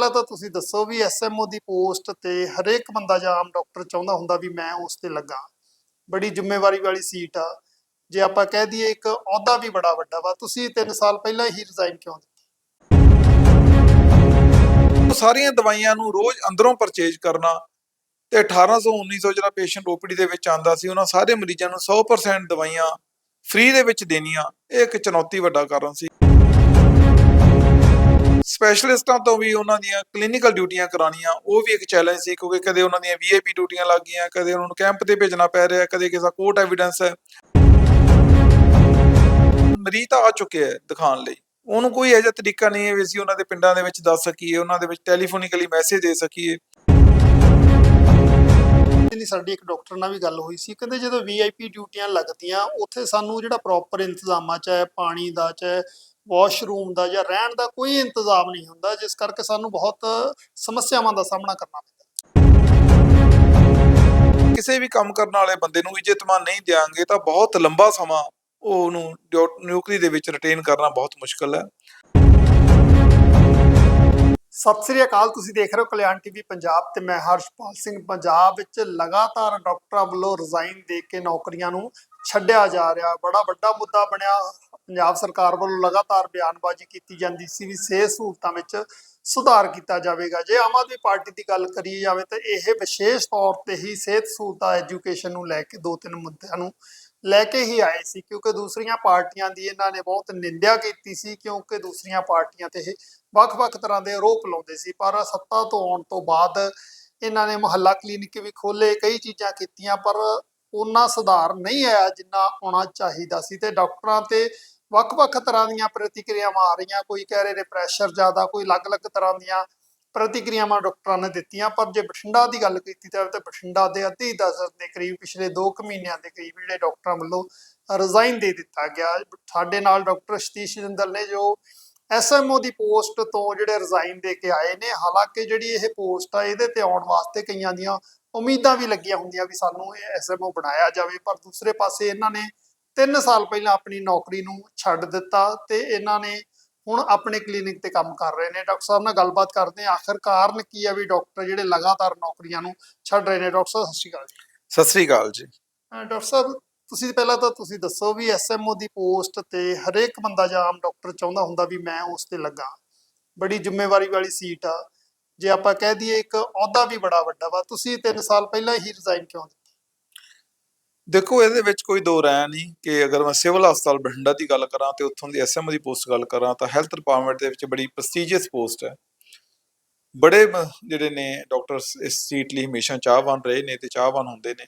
ਪਹਿਲਾਂ ਤਾਂ ਤੁਸੀਂ ਦੱਸੋ ਵੀ ਐਸਐਮਓ ਦੀ ਪੋਸਟ ਤੇ ਹਰੇਕ ਬੰਦਾ ਜਾਂ ਆਮ ਡਾਕਟਰ ਚਾਹੁੰਦਾ ਹੁੰਦਾ ਵੀ ਮੈਂ ਉਸ ਤੇ ਲੱਗਾ। ਬੜੀ ਜ਼ਿੰਮੇਵਾਰੀ ਵਾਲੀ ਸੀਟ ਆ। ਜੇ ਆਪਾਂ ਕਹਿ ਦਈਏ ਇੱਕ ਅਹੁਦਾ ਵੀ ਬੜਾ ਵੱਡਾ ਵਾ, ਤੁਸੀਂ 3 ਸਾਲ ਪਹਿਲਾਂ ਹੀ ਰਿਜ਼ਾਈਨ ਕਿਉਂ ਦਿੱਤਾ? ਸਾਰੀਆਂ ਦਵਾਈਆਂ ਨੂੰ ਰੋਜ਼ ਅੰਦਰੋਂ ਪਰਚੇਜ ਕਰਨਾ ਤੇ 1800 1900 ਜਿਹੜਾ ਪੇਸ਼ੈਂਟ ਓਪੀਡੀ ਦੇ ਵਿੱਚ ਆਂਦਾ ਸੀ, ਉਹਨਾਂ ਸਾਰੇ ਮਰੀਜ਼ਾਂ ਨੂੰ 100% ਦਵਾਈਆਂ ਫ੍ਰੀ ਦੇ ਵਿੱਚ ਦੇਣੀਆਂ, ਇਹ ਇੱਕ ਚੁਣੌਤੀ ਵੱਡਾ ਕਾਰਨ ਸੀ। ਸਪੈਸ਼ਲਿਸਟਾਂ ਤੋਂ ਵੀ ਉਹਨਾਂ ਦੀਆਂ ਕਲੀਨਿਕਲ ਡਿਊਟੀਆਂ ਕਰਾਉਣੀਆਂ, ਉਹ ਵੀ ਇੱਕ ਚੈਲੰਜ ਸੀ ਕਿਉਂਕਿ ਕਦੇ ਉਹਨਾਂ ਦੀਆਂ ਵੀਆਈਪੀ ਡਿਊਟੀਆਂ ਲੱਗ ਗਈਆਂ, ਕਦੇ ਉਹਨਾਂ ਨੂੰ ਕੈਂਪ ਤੇ ਭੇਜਣਾ ਪੈ ਰਿਹਾ, ਕਦੇ ਕਿਸੇ ਦਾ ਕੋਰਟ ਐਵੀਡੈਂਸ ਹੈ। ਮਰੀਜ਼ ਤਾਂ ਆ ਚੁੱਕੇ ਹੈ ਦਿਖਾਉਣ ਲਈ। ਉਹਨੂੰ ਕੋਈ ਇਹੋ ਤਰੀਕਾ ਨਹੀਂ ਹੈ ਵੀ ਅਸੀਂ ਉਹਨਾਂ ਦੇ ਪਿੰਡਾਂ ਦੇ ਵਿੱਚ ਦੱਸ ਸਕੀਏ, ਉਹਨਾਂ ਦੇ ਵਿੱਚ ਟੈਲੀਫੋਨਿਕਲੀ ਮੈਸੇਜ ਦੇ ਸਕੀਏ। ਨਹੀਂ ਸਾਡੀ ਇੱਕ ਡਾਕਟਰ ਨਾਲ ਵੀ ਗੱਲ ਹੋਈ ਸੀ, ਕਹਿੰਦੇ ਜਦੋਂ ਵੀਆਈਪੀ ਡਿਊਟੀਆਂ ਲੱਗਦੀਆਂ, ਉੱਥੇ ਸਾਨੂੰ ਜਿਹੜਾ ਪ੍ਰੋਪਰ ਇੰਤਜ਼ਾਮਾਂ, ਚਾਹੇ ਪਾਣੀ ਦਾ, ਚਾਹੇ ਵਾਸ਼ਰੂਮ ਦਾ ਜਾਂ ਰਹਿਣ ਦਾ ਕੋਈ ਇੰਤਜ਼ਾਮ ਨਹੀਂ ਹੁੰਦਾ ਜਿਸ ਕਰਕੇ ਸਾਨੂੰ ਬਹੁਤ ਸਮੱਸਿਆਵਾਂ ਦਾ ਸਾਹਮਣਾ ਕਰਨਾ ਪੈਂਦਾ। ਕਿਸੇ ਵੀ ਕੰਮ ਕਰਨ ਵਾਲੇ ਬੰਦੇ ਨੂੰ ਇੱਜ਼ਤਮਾਨ ਨਹੀਂ ਦਿਆਂਗੇ ਤਾਂ ਬਹੁਤ ਲੰਬਾ ਸਮਾਂ ਉਹਨੂੰ ਡਿਊ- ਨੌਕਰੀ ਦੇ ਵਿੱਚ ਰਿਟੇਨ ਕਰਨਾ ਬਹੁਤ ਮੁਸ਼ਕਲ ਹੈ। ਸਤਿ ਸ੍ਰੀ ਅਕਾਲ ਤੁਸੀਂ ਦੇਖ ਰਹੇ ਹੋ ਕਲਿਆਣ ਟੀਵੀ ਪੰਜਾਬ ਤੇ ਮੈਂ ਹਰਸ਼ਪਾਲ ਸਿੰਘ। ਪੰਜਾਬ ਵਿੱਚ ਲਗਾਤਾਰ ਡਾਕਟਰਾਂ ਵੱਲੋਂ ਰਿਜ਼ਾਈਨ ਦੇ ਕੇ ਨੌਕਰੀਆਂ ਨੂੰ ਛੱਡਿਆ ਜਾ ਰਿਹਾ। ਬੜਾ ਵੱਡਾ ਮੁੱਦਾ ਬਣਿਆ ਪੰਜਾਬ ਸਰਕਾਰ ਵੱਲੋਂ ਲਗਾਤਾਰ ਬਿਆਨਬਾਜ਼ੀ ਕੀਤੀ ਜਾਂਦੀ ਸੀ ਵੀ ਸਿਹਤ ਸਹੂਲਤਾਂ ਵਿੱਚ ਸੁਧਾਰ ਕੀਤਾ ਜਾਵੇਗਾ। ਜੇ ਆਮ ਆਦਮੀ ਪਾਰਟੀ ਦੀ ਗੱਲ ਕਰੀ ਜਾਵੇ ਤਾਂ ਇਹ ਵਿਸ਼ੇਸ਼ ਤੌਰ ਤੇ ਹੀ ਸਿਹਤ ਸਹੂਲਤਾਂ ਐਜੂਕੇਸ਼ਨ ਨੂੰ ਲੈ ਕੇ ਦੋ ਤਿੰਨ ਮੁੱਦਿਆਂ ਨੂੰ ਲੈ ਕੇ ਹੀ ਆਏ ਸੀ, ਕਿਉਂਕਿ ਦੂਸਰੀਆਂ ਪਾਰਟੀਆਂ ਦੀ ਇਹਨਾਂ ਨੇ ਬਹੁਤ ਨਿੰਦਿਆ ਕੀਤੀ ਸੀ, ਕਿਉਂਕਿ ਦੂਸਰੀਆਂ ਪਾਰਟੀਆਂ ਤੇ ਇਹ ਵੱਖ-ਵੱਖ ਤਰ੍ਹਾਂ ਦੇ ਆਰੋਪ ਲਾਉਂਦੇ ਸੀ। ਪਰ ਸੱਤਾ ਤੋਂ ਆਉਣ ਤੋਂ ਬਾਅਦ ਇਹਨਾਂ ਨੇ ਮੁਹੱਲਾ ਕਲੀਨਿਕ ਵੀ ਖੋਲੇ ਕਈ ਚੀਜ਼ਾਂ ਕੀਤੀਆਂ, ਪਰ ਉਹਨਾਂ ਸੁਧਾਰ ਨਹੀਂ ਆਇਆ ਜਿੰਨਾ ਆਉਣਾ ਚਾਹੀਦਾ ਸੀ ਤੇ ਡਾਕਟਰਾਂ ਤੇ ਵੱਖ-ਵੱਖ ਤਰ੍ਹਾਂ ਦੀਆਂ ਪ੍ਰਤੀਕਿਰਿਆਵਾਂ ਆ ਰਹੀਆਂ। ਕੋਈ ਕਹਿ ਰਹੇ ਨੇ ਪ੍ਰੈਸ਼ਰ ਜ਼ਿਆਦਾ, ਕੋਈ ਅਲੱਗ-ਅਲੱਗ ਤਰ੍ਹਾਂ ਦੀਆਂ ਪ੍ਰਤੀਕਿਰਿਆਵਾਂ ਡਾਕਟਰਾਂ ਨੇ ਦਿੱਤੀਆਂ। ਪਰ ਜੇ ਬਠਿੰਡਾ ਦੀ ਗੱਲ ਕੀਤੀ ਜਾਵੇ ਤਾਂ ਬਠਿੰਡਾ ਦੇ ਅੱਧੀ ਦਰਜਨ ਦੇ ਕਰੀਬ ਪਿਛਲੇ 2 ਕੁ ਮਹੀਨਿਆਂ ਦੇ ਕਰੀਬ ਜਿਹੜੇ ਡਾਕਟਰਾਂ ਵੱਲੋਂ ਰਿਜ਼ਾਈਨ ਦੇ ਦਿੱਤਾ ਗਿਆ। ਸਾਡੇ ਨਾਲ ਡਾਕਟਰ ਸਤੀਸ਼ ਜਿੰਦਲ ਨੇ ਜੋ ਐਸਐਮਓ ਦੀ ਪੋਸਟ ਤੋਂ ਜਿਹੜੇ ਰਿਜ਼ਾਈਨ ਦੇ ਕੇ ਆਏ ਨੇ। ਹਾਲਾਂਕਿ ਜਿਹੜੀ ਇਹ ਪੋਸਟ ਆ, ਇਹਦੇ ਤੇ ਆਉਣ ਵਾਸਤੇ ਕਈਆਂ ਦੀਆਂ ਉਮੀਦਾਂ ਵੀ ਲੱਗੀਆਂ ਹੁੰਦੀਆਂ ਵੀ ਸਾਨੂੰ ਇਹ ਐਸਐਮਓ ਬਣਾਇਆ ਜਾਵੇ। ਪਰ ਦੂਸਰੇ ਪਾਸੇ ਇਹਨਾਂ ਨੇ 3 ਸਾਲ ਪਹਿਲਾਂ ਆਪਣੀ ਨੌਕਰੀ ਨੂੰ ਛੱਡ ਦਿੱਤਾ ਤੇ ਇਹਨਾਂ ਨੇ ਹੁਣ ਆਪਣੇ ਕਲੀਨਿਕ ਤੇ ਕੰਮ ਕਰ ਰਹੇ ਨੇ। ਡਾਕਟਰ ਸਾਹਿਬ ਨਾਲ ਗੱਲਬਾਤ ਕਰਦੇ ਹਾਂ। ਆਖਰ ਕਾਰਨ ਕੀ ਆ ਵੀ ਡਾਕਟਰ ਜਿਹੜੇ ਲਗਾਤਾਰ ਨੌਕਰੀਆਂ ਨੂੰ ਛੱਡ ਰਹੇ ਨੇ? ਡਾਕਟਰ ਸਾਹਿਬ ਸਤਿ ਸ਼੍ਰੀ ਅਕਾਲ ਜੀ। ਸਤਿ ਸ੍ਰੀ ਅਕਾਲ ਜੀ। ਡਾਕਟਰ ਸਾਹਿਬ ਤੁਸੀਂ ਪਹਿਲਾਂ ਤਾਂ ਤੁਸੀਂ ਦੱਸੋ ਵੀ ਐਸਐਮਓ ਦੀ ਪੋਸਟ ਤੇ ਹਰੇਕ ਬੰਦਾ ਜਾਂ ਆਮ ਡਾਕਟਰ ਚਾਹੁੰਦਾ ਹੁੰਦਾ ਵੀ ਮੈਂ ਉਸ ਤੇ ਲੱਗਾ। ਬੜੀ ਜ਼ਿੰਮੇਵਾਰੀ ਵਾਲੀ ਸੀਟ ਆ। ਜੇ ਆਪਾਂ ਕਹਿ ਦਈਏ ਇੱਕ ਅਹੁਦਾ ਵੀ ਬੜਾ ਵੱਡਾ ਵਾ ਤੁਸੀਂ 3 ਸਾਲ ਪਹਿਲਾਂ ਹੀ ਰਿਜ਼ਾਈਨ ਕਿਉਂ ਦੇਖੋ, ਇਹਦੇ ਵਿੱਚ ਕੋਈ ਦੋ ਰਾय ਨਹੀਂ ਕਿ ਅਗਰ ਮੈਂ ਸਿਵਲ ਹਸਪਤਾਲ ਬਠਿੰਡਾ ਦੀ ਗੱਲ ਕਰਾਂ ਤੇ ਉੱਥੋਂ ਦੀ ਐਸਐਮ ਦੀ ਪੋਸਟ ਗੱਲ ਕਰਾਂ ਤਾਂ ਹੈਲਥ ਡਿਪਾਰਟਮੈਂਟ ਦੇ ਵਿੱਚ ਬੜੀ ਪ੍ਰੈਸਟੀਜੀਅਸ ਪੋਸਟ ਹੈ। ਬੜੇ ਜਿਹੜੇ ਨੇ ਡਾਕਟਰਸ ਇਸ ਸੀਟ ਲਈ ਹਮੇਸ਼ਾ ਚਾਹਵਾਨ ਰਹੇ ਨੇ ਤੇ ਚਾਹਵਾਨ ਹੁੰਦੇ ਨੇ।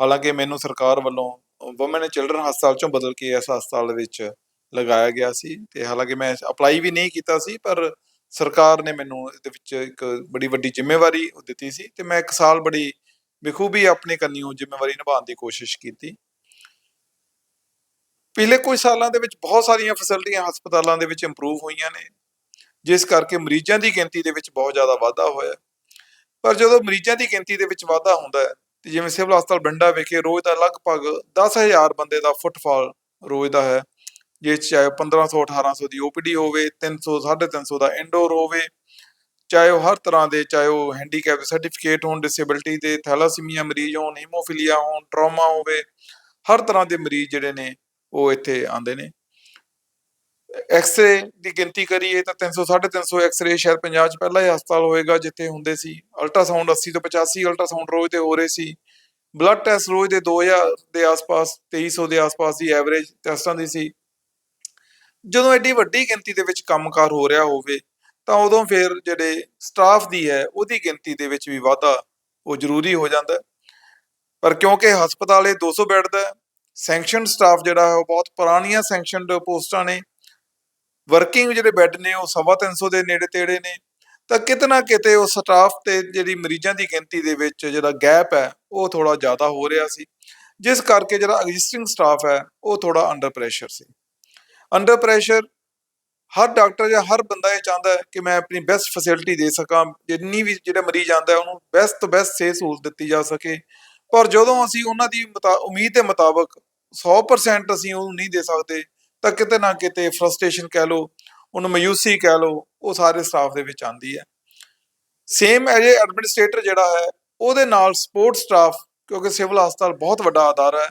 ਹਾਲਾਂਕਿ ਮੈਨੂੰ ਸਰਕਾਰ ਵੱਲੋਂ ਵੂਮਨ ਚਿਲਡਰਨ ਹਸਪਤਾਲ ਚੋਂ ਬਦਲ ਕੇ ਇਸ ਹਸਪਤਾਲ ਵਿੱਚ ਲਗਾਇਆ ਗਿਆ ਸੀ ਤੇ ਹਾਲਾਂਕਿ ਮੈਂ ਅਪਲਾਈ ਵੀ ਨਹੀਂ ਕੀਤਾ ਸੀ, ਪਰ ਸਰਕਾਰ ਨੇ ਮੈਨੂੰ ਇਹਦੇ ਵਿੱਚ ਇੱਕ ਬੜੀ ਵੱਡੀ ਜ਼ਿੰਮੇਵਾਰੀ ਦਿੱਤੀ ਸੀ ਤੇ ਮੈਂ ਇੱਕ ਸਾਲ ਬੜੀ ਬਖੂਬੀ ਆਪਣੇ ਕੰਨਿਓ ਜ਼ਿੰਮੇਵਾਰੀ ਨਿਭਾਉਣ ਦੀ ਕੋਸ਼ਿਸ਼ ਕੀਤੀ। ਪਿਛਲੇ ਕੁਝ ਸਾਲਾਂ ਦੇ ਵਿੱਚ ਬਹੁਤ ਸਾਰੀਆਂ ਫੈਸਿਲਿਟੀਆਂ ਹਸਪਤਾਲਾਂ ਦੇ ਵਿੱਚ ਇੰਪਰੂਵ ਹੋਈਆਂ ਨੇ, ਜਿਸ ਕਰਕੇ ਮਰੀਜ਼ਾਂ ਦੀ ਗਿਣਤੀ ਦੇ ਵਿੱਚ ਬਹੁਤ ਜ਼ਿਆਦਾ ਵਾਧਾ ਹੋਇਆ। ਪਰ ਜਦੋਂ ਮਰੀਜ਼ਾਂ ਦੀ ਗਿਣਤੀ ਦੇ ਵਿੱਚ ਵਾਧਾ ਹੁੰਦਾ ਹੈ, ਤੇ ਜਿਵੇਂ ਸਿਵਲ ਹਸਪਤਾਲ ਬੰਡਾ ਵਿਖੇ ਰੋਜ਼ ਦਾ ਲਗਭਗ 10000 ਬੰਦੇ ਦਾ ਫੁੱਟਫਾਲ ਰੋਜ਼ ਦਾ ਹੈ, ਜਿਸ 'ਚ ਚਾਹੇ 1500 1800 ਦੀ ਓਪੀਡੀ ਹੋਵੇ 300 350 ਦਾ ਇੰਡੋਰ ਹੋਵੇ ਚਾਹੇ ਉਹ ਹਰ ਤਰ੍ਹਾਂ ਦੇ, ਚਾਹੇ ਉਹ ਹੈਂਡੀਕੈਪ ਸਰਟੀਫਿਕੇਟ ਹੋਣ ਡਿਸੇਬਿਲਟੀ ਦੇ ਥੈਲਾਸੀਮੀਆ ਮਰੀਜ਼ ਹੋਣ ਹੀਮੋਫੀਲੀਆ ਹੋਣ ਟਰਾਮਾ ਹੋਵੇ, ਹਰ ਤਰ੍ਹਾਂ ਦੇ ਮਰੀਜ਼ ਜਿਹੜੇ ਨੇ, ਉਹ ਇੱਥੇ ਆਉਂਦੇ ਨੇ। ਐਕਸਰੇ ਦੀ ਗਿਣਤੀ ਕਰੀਏ ਤਾਂ 300 350 ਐਕਸ-ਰੇ ਸ਼ਾਇਦ ਪੰਜਾਬ 'ਚ ਪਹਿਲਾ ਹੀ ਹਸਪਤਾਲ ਹੋਏਗਾ, ਜਿੱਥੇ ਹੁੰਦੇ ਸੀ। ਅਲਟਰਾਸਾਊਂਡ 80 ਤੋਂ 85 ਅਲਟਰਾਸਾਊਂਡ ਰੋਜ਼ ਤੇ ਹੋ ਰਹੇ ਸੀ। ਬਲੱਡ ਟੈਸਟ ਰੋਜ਼ ਦੇ 2000 ਦੇ ਆਸ-ਪਾਸ 2300 ਦੇ ਆਸ-ਪਾਸ ਦੀ ਐਵਰੇਜ ਟੈਸਟਾਂ ਦੀ ਸੀ। ਜਦੋਂ ਐਡੀ ਵੱਡੀ ਗਿਣਤੀ ਦੇ ਵਿੱਚ ਕੰਮਕਾਰ ਹੋ ਰਿਹਾ ਹੋਵੇ ਤਾਂ ਉਦੋਂ ਫਿਰ ਜਿਹੜੇ ਸਟਾਫ ਦੀ ਹੈ, ਉਹਦੀ ਗਿਣਤੀ ਦੇ ਵਿੱਚ ਵੀ ਵਾਧਾ ਉਹ ਜ਼ਰੂਰੀ ਹੋ ਜਾਂਦਾ ਪਰ ਕਿਉਂਕਿ ਹਸਪਤਾਲ ਇਹ 200 ਬੈੱਡ ਦਾ ਸੈਂਕਸ਼ਨ ਸਟਾਫ ਜਿਹੜਾ ਹੈ, ਉਹ ਬਹੁਤ ਪੁਰਾਣੀਆਂ ਸੈਂਕਸ਼ਨਡ ਪੋਸਟਾਂ ਨੇ। ਵਰਕਿੰਗ ਜਿਹੜੇ ਬੈੱਡ ਨੇ, ਉਹ ਸਵਾ ਤਿੰਨ ਸੌ ਦੇ ਨੇੜੇ ਤੇੜੇ ਨੇ। ਤਾਂ ਕਿਤੇ ਨਾ ਕਿਤੇ ਉਹ ਸਟਾਫ ਤੇ ਜਿਹੜੀ ਮਰੀਜ਼ਾਂ ਦੀ ਗਿਣਤੀ ਦੇ ਵਿੱਚ ਜਿਹੜਾ ਗੈਪ ਹੈ, ਉਹ ਥੋੜਾ ਜ਼ਿਆਦਾ ਹੋ ਰਿਹਾ ਸੀ। ਜਿਸ ਕਰਕੇ ਜਿਹੜਾ ਐਗਜ਼ਿਸਟਿੰਗ ਸਟਾਫ ਹੈ, ਉਹ ਥੋੜਾ ਅੰਡਰ ਪ੍ਰੈਸ਼ਰ ਸੀ। ਅੰਡਰ ਪ੍ਰੈਸ਼ਰ ਹਰ ਡਾਕਟਰ ਜਾਂ ਹਰ ਬੰਦਾ ਇਹ ਚਾਹੁੰਦਾ ਹੈ ਕਿ ਮੈਂ ਆਪਣੀ ਬੈਸਟ ਫੈਸਿਲਿਟੀ ਦੇ ਸਕਾਂ, ਜਿੰਨੀ ਵੀ ਜਿਹੜਾ ਮਰੀਜ਼ ਆਂਦਾ ਹੈ, ਉਹਨੂੰ ਬੈਸਟ ਤੋਂ ਬੈਸਟ ਸਿਹਤ ਸਹੂਲਤ ਦਿੱਤੀ ਜਾ ਸਕੇ। ਪਰ ਜਦੋਂ ਅਸੀਂ ਉਹਨਾਂ ਦੀ ਮੁਤਾ- ਉਮੀਦ ਦੇ ਮੁਤਾਬਕ 100% ਅਸੀਂ ਉਹਨੂੰ ਨਹੀਂ ਦੇ ਸਕਦੇ, ਤਾਂ ਕਿਤੇ ਨਾ ਕਿਤੇ ਫਰਸਟ੍ਰੇਸ਼ਨ ਕਹਿ ਲਓ, ਉਹਨੂੰ ਮਯੂਸੀ ਕਹਿ ਲਓ, ਉਹ ਸਾਰੇ ਸਟਾਫ ਦੇ ਵਿੱਚ ਆਂਦੀ ਹੈ। ਸੇਮ ਐਜ ਐਡਮਿਨਿਸਟ੍ਰੇਟਰ ਜਿਹੜਾ ਹੈ, ਉਹਦੇ ਨਾਲ ਸਪੋਰਟ ਸਟਾਫ ਕਿਉਂਕਿ ਸਿਵਲ ਹਸਪਤਾਲ ਬਹੁਤ ਵੱਡਾ ਅਦਾਰਾ ਹੈ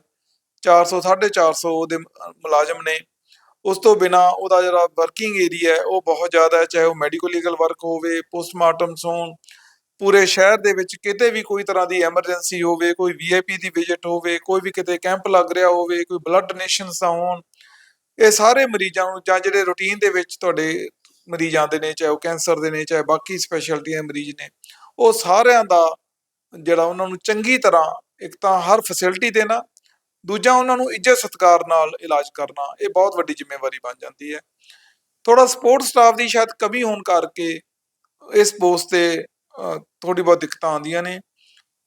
400 450 ਉਹਦੇ ਮੁਲਾਜ਼ਮ ਨੇ। ਉਸ ਤੋਂ ਬਿਨਾ ਉਹਦਾ ਜਿਹੜਾ ਵਰਕਿੰਗ ਏਰੀਆ ਹੈ, ਉਹ ਬਹੁਤ ਜ਼ਿਆਦਾ ਹੈ, ਚਾਹੇ ਉਹ ਮੈਡੀਕਲ ਲੀਗਲ ਵਰਕ ਹੋਵੇ ਪੋਸਟਮਾਰਟਮਸ ਹੋਣ, ਪੂਰੇ ਸ਼ਹਿਰ ਦੇ ਵਿੱਚ ਕਿਤੇ ਵੀ ਕੋਈ ਤਰ੍ਹਾਂ ਦੀ ਐਮਰਜੈਂਸੀ ਹੋਵੇ, ਕੋਈ ਵੀਆਈਪੀ ਦੀ ਵਿਜ਼ਿਟ ਹੋਵੇ, ਕੋਈ ਵੀ ਕਿਤੇ ਕੈਂਪ ਲੱਗ ਰਿਹਾ ਹੋਵੇ, ਕੋਈ ਬਲੱਡ ਡੋਨੇਸ਼ਨਸ ਦਾ ਹੋਣ, ਇਹ ਸਾਰੇ ਮਰੀਜ਼ਾਂ ਨੂੰ ਜਾਂ ਜਿਹੜੇ ਰੂਟੀਨ ਦੇ ਵਿੱਚ ਤੁਹਾਡੇ ਮਰੀਜ਼ ਆਉਂਦੇ ਨੇ, ਚਾਹੇ ਉਹ ਕੈਂਸਰ ਦੇ ਨੇ, ਚਾਹੇ ਬਾਕੀ ਸਪੈਸ਼ਲਟੀਆਂ ਮਰੀਜ਼ ਨੇ, ਉਹ ਸਾਰਿਆਂ ਦਾ ਜਿਹੜਾ ਉਹਨਾਂ ਨੂੰ ਚੰਗੀ ਤਰ੍ਹਾਂ ਇੱਕ ਤਾਂ ਹਰ ਫੈਸਿਲਿਟੀ ਦੇਣਾ ਦੂਜਾ ਉਹਨਾਂ ਨੂੰ ਇੱਜ਼ਤ ਸਤਿਕਾਰ ਨਾਲ ਇਲਾਜ ਕਰਨਾ, ਇਹ ਬਹੁਤ ਵੱਡੀ ਜ਼ਿੰਮੇਵਾਰੀ ਬਣ ਜਾਂਦੀ ਹੈ। ਥੋੜਾ ਸਪੋਰਟ ਸਟਾਫ ਦੀ ਸ਼ਾਇਦ ਕਮੀ ਹੋਣ ਕਰਕੇ ਇਸ ਪੋਸਟ ਤੇ ਥੋੜੀ ਬਹੁਤ ਦਿੱਕਤਾਂ ਆਉਂਦੀਆਂ ਨੇ।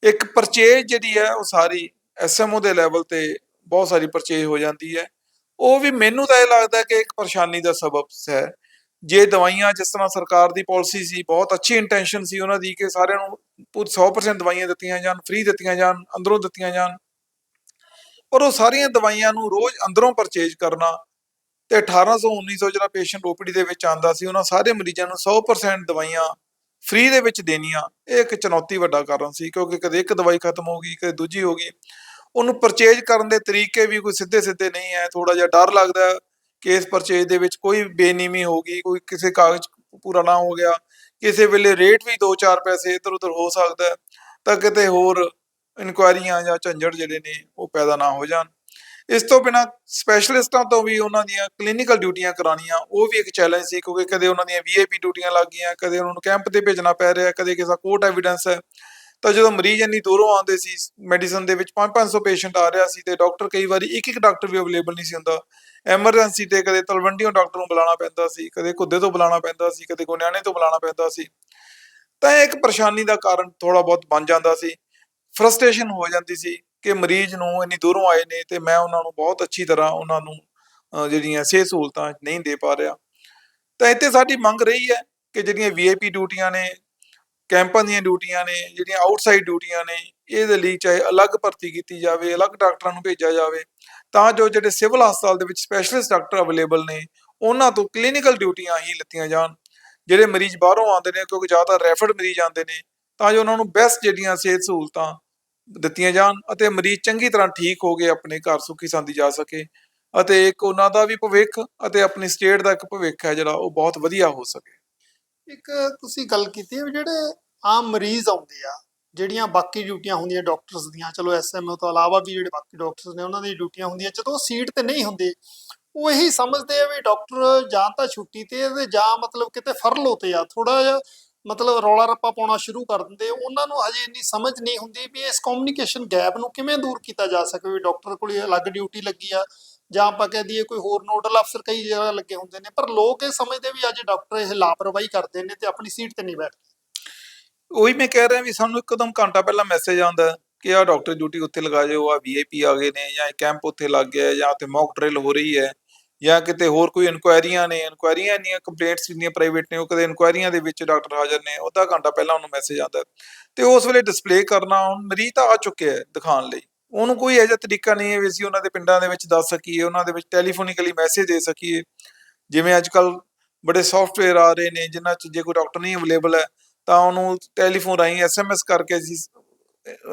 ਇੱਕ ਪਰਚੇਜ ਜਿਹੜੀ ਹੈ, ਉਹ ਸਾਰੀ ਐਸਐਮਓ ਦੇ ਲੈਵਲ ਤੇ ਬਹੁਤ ਸਾਰੀ ਪਰਚੇਜ ਹੋ ਜਾਂਦੀ ਹੈ। ਉਹ ਵੀ ਮੈਨੂੰ ਤਾਂ ਇਹ ਲੱਗਦਾ ਕਿ ਇੱਕ ਪਰੇਸ਼ਾਨੀ ਦਾ ਸਬਬ ਹੈ। ਜੇ ਦਵਾਈਆਂ ਜਿਸ ਤਰ੍ਹਾਂ ਸਰਕਾਰ ਦੀ ਪਾਲਿਸੀ ਸੀ, ਬਹੁਤ ਅੱਛੀ ਇੰਟੈਂਸ਼ਨ ਸੀ ਉਹਨਾਂ ਦੀ ਕਿ ਸਾਰਿਆਂ ਨੂੰ ਪੂਰੀ 100% ਦਵਾਈਆਂ ਦਿੱਤੀਆਂ ਜਾਣ ਫ੍ਰੀ ਦਿੱਤੀਆਂ ਜਾਣ, ਅੰਦਰੋਂ ਦਿੱਤੀਆਂ ਜਾਣ ਪਰ ਉਹ ਸਾਰੀਆਂ ਦਵਾਈਆਂ ਨੂੰ ਰੋਜ਼ ਅੰਦਰੋਂ ਪਰਚੇਜ ਕਰਨਾ ਤੇ 1800 1900 ਜਿਹੜਾ ਪੇਸ਼ੈਂਟ ਓਪੀਡੀ ਦੇ ਵਿੱਚ ਆਂਦਾ ਸੀ, ਉਹਨਾਂ ਸਾਰੇ ਮਰੀਜ਼ਾਂ ਨੂੰ 100% ਦਵਾਈਆਂ ਫ੍ਰੀ ਦੇ ਵਿੱਚ ਦੇਣੀਆਂ, ਇਹ ਇੱਕ ਚੁਣੌਤੀ ਵੱਡਾ ਕਾਰਨ ਸੀ, ਕਿਉਂਕਿ ਕਦੇ ਇੱਕ ਦਵਾਈ ਖਤਮ ਹੋ ਗਈ, ਕਦੇ ਦੂਜੀ ਹੋ ਗਈ, ਉਹਨੂੰ ਪਰਚੇਜ ਕਰਨ ਦੇ ਤਰੀਕੇ ਵੀ ਕੋਈ ਸਿੱਧੇ ਸਿੱਧੇ ਨਹੀਂ ਹੈ ਥੋੜਾ ਜਿਹਾ ਡਰ ਲੱਗਦਾ ਹੈ ਕਿ ਇਸ ਪਰਚੇਜ ਦੇ ਵਿੱਚ ਕੋਈ ਬੇਨੀਮੀ ਹੋ ਗਈ, ਕੋਈ ਕਿਸੇ ਕਾਗਜ਼ ਪੂਰਾ ਨਾ ਹੋ ਗਿਆ, ਕਿਸੇ ਵੇਲੇ ਰੇਟ ਵੀ 2-4 ਪੈਸੇ ਇੱਧਰ ਉੱਧਰ ਹੋ ਸਕਦਾ ਤਾਂ ਕਿਤੇ ਹੋਰ ਇਨਕੁਆਇਰੀਆਂ ਜਾਂ ਝੰਜਟ ਜਿਹੜੇ ਨੇ ਉਹ ਪੈਦਾ ਨਾ ਹੋ ਜਾਣ। ਇਸ ਤੋਂ ਬਿਨਾ ਸਪੈਸ਼ਲਿਸਟਾਂ ਤੋਂ ਵੀ ਉਹਨਾਂ ਦੀਆਂ ਕਲੀਨਿਕਲ ਡਿਊਟੀਆਂ ਕਰਾਉਣੀਆਂ, ਉਹ ਵੀ ਇੱਕ ਚੈਲੰਜ ਸੀ, ਕਿਉਂਕਿ ਕਦੇ ਉਹਨਾਂ ਦੀਆਂ ਵੀਆਈਪੀ ਡਿਊਟੀਆਂ ਲੱਗ ਗਈਆਂ, ਕਦੇ ਉਹਨਾਂ ਨੂੰ ਕੈਂਪ ਤੇ ਭੇਜਣਾ ਪੈ ਰਿਹਾ, ਕਦੇ ਕਿਸੇ ਦਾ ਕੋਰਟ ਐਵੀਡੈਂਸ ਹੈ। ਤਾਂ ਜਦੋਂ ਮਰੀਜ਼ ਇੰਨੀ ਦੂਰੋਂ ਆਉਂਦੇ ਸੀ ਮੈਡੀਸਨ ਦੇ ਵਿੱਚ 5-500 ਪੇਸ਼ੈਂਟ ਆ ਰਿਹਾ ਸੀ ਤੇ ਡਾਕਟਰ ਕਈ ਵਾਰੀ ਇੱਕ ਇੱਕ ਡਾਕਟਰ ਵੀ ਅਵੇਲੇਬਲ ਨਹੀਂ ਸੀ ਹੁੰਦਾ। ਐਮਰਜੈਂਸੀ ਤੇ ਕਦੇ ਤਲਵੰਡੀੋਂ ਡਾਕਟਰ ਨੂੰ ਬੁਲਾਉਣਾ ਪੈਂਦਾ ਸੀ, ਕਦੇ ਕੁੱਦੇ ਤੋਂ ਬੁਲਾਉਣਾ ਪੈਂਦਾ ਸੀ, ਕਦੇ ਗੁਨਿਆਣੇ ਤੋਂ ਬੁਲਾਉਣਾ ਪੈਂਦਾ ਸੀ। ਤਾਂ ਇਹ ਇੱਕ ਪਰੇਸ਼ਾਨੀ ਦਾ ਕਾਰਨ ਥੋੜਾ ਬਹੁਤ ਬਣ ਜਾਂਦਾ ਸੀ। ਫਰਸਟ੍ਰੇਸ਼ਨ ਹੋ ਜਾਂਦੀ ਸੀ ਕਿ ਮਰੀਜ਼ ਨੂੰ ਇੰਨੀ ਦੂਰੋਂ ਆਏ ਨੇ ਤੇ ਮੈਂ ਉਹਨਾਂ ਨੂੰ ਬਹੁਤ ਅੱਛੀ ਤਰ੍ਹਾਂ ਉਹਨਾਂ ਨੂੰ ਜਿਹੜੀਆਂ ਸਿਹਤ ਸਹੂਲਤਾਂ ਨਹੀਂ ਦੇ ਪਾ ਰਿਹਾ। ਤਾਂ ਇੱਥੇ ਸਾਡੀ ਮੰਗ ਰਹੀ ਹੈ ਕਿ ਜਿਹੜੀਆਂ ਵੀਆਈਪੀ ਡਿਊਟੀਆਂ ਨੇ, ਕੈਂਪਾਂ ਦੀਆਂ ਡਿਊਟੀਆਂ ਨੇ, ਜਿਹੜੀਆਂ ਆਊਟਸਾਈਡ ਡਿਊਟੀਆਂ ਨੇ, ਇਹਦੇ ਲਈ ਚਾਹੇ ਅਲੱਗ ਭਰਤੀ ਕੀਤੀ ਜਾਵੇ, ਅਲੱਗ ਡਾਕਟਰਾਂ ਨੂੰ ਭੇਜਿਆ ਜਾਵੇ, ਤਾਂ ਜੋ ਜਿਹੜੇ ਸਿਵਲ ਹਸਪਤਾਲ ਦੇ ਵਿੱਚ ਸਪੈਸ਼ਲਿਸਟ ਡਾਕਟਰ ਅਵੇਲੇਬਲ ਨੇ, ਉਹਨਾਂ ਤੋਂ ਕਲੀਨਿਕਲ ਡਿਊਟੀਆਂ ਹੀ ਲਿੱਤੀਆਂ ਜਾਣ। ਜਿਹੜੇ ਮਰੀਜ਼ ਬਾਹਰੋਂ ਆਉਂਦੇ ਨੇ, ਕਿਉਂਕਿ ਜ਼ਿਆਦਾ ਰੈਫਰਡ ਮਰੀਜ਼ ਆਉਂਦੇ ਨੇ ਤਾਂ ਜੋ ਉਹਨਾਂ ਨੂੰ ਬੈਸਟ ਜਿਹੜੀਆਂ ਸਿਹਤ ਸਹੂਲਤਾਂ ਦਿੱਤੀਆਂ ਜਾਣ ਅਤੇ ਮਰੀਜ਼ ਚੰਗੀ ਤਰ੍ਹਾਂ ਠੀਕ ਹੋ ਕੇ ਆਪਣੇ ਘਰ ਸੁਖੀ ਸੰਦੀ ਜਾ ਸਕੇ ਅਤੇ ਇੱਕ ਉਹਨਾਂ ਦਾ ਵੀ ਭਵਿੱਖ ਅਤੇ ਆਪਣੀ ਸਟੇਟ ਦਾ ਇੱਕ ਭਵਿੱਖ ਹੈ ਜਿਹੜਾ ਉਹ ਬਹੁਤ ਵਧੀਆ ਹੋ ਸਕੇ। ਇੱਕ ਤੁਸੀਂ ਗੱਲ ਕੀਤੀ ਹੈ ਜਿਹੜੇ ਆਮ ਮਰੀਜ਼ ਆਉਂਦੇ ਆ, ਜਿਹੜੀਆਂ ਬਾਕੀ ਡਿਊਟੀਆਂ ਹੁੰਦੀਆਂ ਡਾਕਟਰਸ ਦੀਆਂ, ਚਲੋ ਐਸਐਮਓ ਤੋਂ ਇਲਾਵਾ ਵੀ ਜਿਹੜੇ ਬਾਕੀ ਡਾਕਟਰਸ ਨੇ ਉਹਨਾਂ ਦੀ ਡਿਊਟੀਆਂ ਹੁੰਦੀਆਂ, ਜਦੋਂ ਸੀਟ ਤੇ ਨਹੀਂ ਹੁੰਦੇ, ਉਹ ਇਹੀ ਸਮਝਦੇ ਆ ਵੀ ਡਾਕਟਰ ਜਾਂ ਤਾਂ ਛੁੱਟੀ ਤੇ ਤੇ ਜਾਂ ਮਤਲਬ ਕਿਤੇ ਫਰਲੋ ਤੇ ਆ ਥੋੜਾ ਜਿਹਾ ਮਤਲਬ ਰੌਲਾ ਰੱਪਾ ਪਾਉਣਾ ਸ਼ੁਰੂ ਕਰ ਦਿੰਦੇ ਉਹਨਾਂ ਨੂੰ ਹਜੇ ਇੰਨੀ ਸਮਝ ਨਹੀਂ ਹੁੰਦੀ ਵੀ ਇਸ ਕਮਿਊਨੀਕੇਸ਼ਨ ਗੈਪ ਨੂੰ ਕਿਵੇਂ ਦੂਰ ਕੀਤਾ ਜਾ ਸਕੇ ਵੀ ਡਾਕਟਰ ਕੋਲ ਅਲੱਗ ਡਿਊਟੀ ਲੱਗੀ ਆ ਜਾਂ ਆਪਾਂ ਕਹਿ ਦਈਏ ਕੋਈ ਹੋਰ ਨੋਡਲ ਅਫਸਰ ਕਈ ਜਗ੍ਹਾ ਲੱਗੇ ਹੁੰਦੇ ਨੇ। ਪਰ ਲੋਕ ਇਹ ਸਮਝਦੇ ਵੀ ਅੱਜ ਡਾਕਟਰ ਇਹ ਲਾਪਰਵਾਹੀ ਕਰਦੇ ਨੇ ਤੇ ਆਪਣੀ ਸੀਟ ਤੇ ਨਹੀਂ ਬੈਠਦੇ। ਉਹੀ ਮੈਂ ਕਹਿ ਰਿਹਾ ਵੀ ਸਾਨੂੰ ਇੱਕਦਮ ਘੰਟਾ ਪਹਿਲਾਂ ਮੈਸੇਜ ਆਉਂਦਾ ਕਿ ਆ ਡਾਕਟਰ ਡਿਊਟੀ ਉੱਥੇ ਲਗਾ ਜਾਓ ਆ ਵੀਆਈਪੀ ਆ ਗਏ ਨੇ ਜਾਂ ਕੈਂਪ ਉੱਥੇ ਲੱਗ ਗਿਆ ਜਾਂ ਉੱਥੇ ਮੌਕ ਡਰਿਲ ਹੋ ਰਹੀ ਹੈ। ਜਾਂ ਕਿਤੇ ਹੋਰ ਕੋਈ ਇਨਕੁਆਇਰੀਆਂ ਨੇ ਇਨਕੁਆਇਰੀਆਂ ਇੰਨੀਆਂ ਕੰਪਲੇਂਟਸ ਇੰਨੀਆਂ ਪ੍ਰਾਈਵੇਟ ਨੇ, ਉਹ ਕਦੇ ਇਨਕੁਆਇਰੀਆਂ ਦੇ ਵਿੱਚ ਡਾਕਟਰ ਹਾਜ਼ਰ ਨੇ, ਅੱਧਾ ਘੰਟਾ ਪਹਿਲਾਂ ਉਹਨੂੰ ਮੈਸੇਜ ਆਉਂਦਾ ਹੈ। ਤੇ ਉਸ ਵੇਲੇ ਡਿਸਪਲੇ ਕਰਨਾ, ਹੁਣ ਮਰੀਜ਼ ਤਾਂ ਆ ਚੁੱਕਿਆ ਹੈ ਦਿਖਾਉਣ ਲਈ। ਉਹਨੂੰ ਕੋਈ ਇਹੋ ਜਿਹਾ ਤਰੀਕਾ ਨਹੀਂ ਹੈ ਵੀ ਅਸੀਂ ਉਹਨਾਂ ਦੇ ਪਿੰਡਾਂ ਦੇ ਵਿੱਚ ਦੱਸ ਸਕੀਏ, ਉਹਨਾਂ ਦੇ ਵਿੱਚ ਟੈਲੀਫੋਨਿਕਲੀ ਮੈਸੇਜ ਦੇ ਸਕੀਏ। ਜਿਵੇਂ ਅੱਜ ਕੱਲ ਬੜੇ ਸੌਫਟਵੇਅਰ ਆ ਰਹੇ ਨੇ, ਜਿਨ੍ਹਾਂ 'ਚ ਜੇ ਕੋਈ ਡਾਕਟਰ ਨਹੀਂ ਅਵੇਲੇਬਲ ਹੈ, ਤਾਂ ਉਹਨੂੰ ਟੈਲੀਫੋਨ ਰਾਹੀਂ ਐਸਐਮਐਸ ਕਰਕੇ ਅਸੀਂ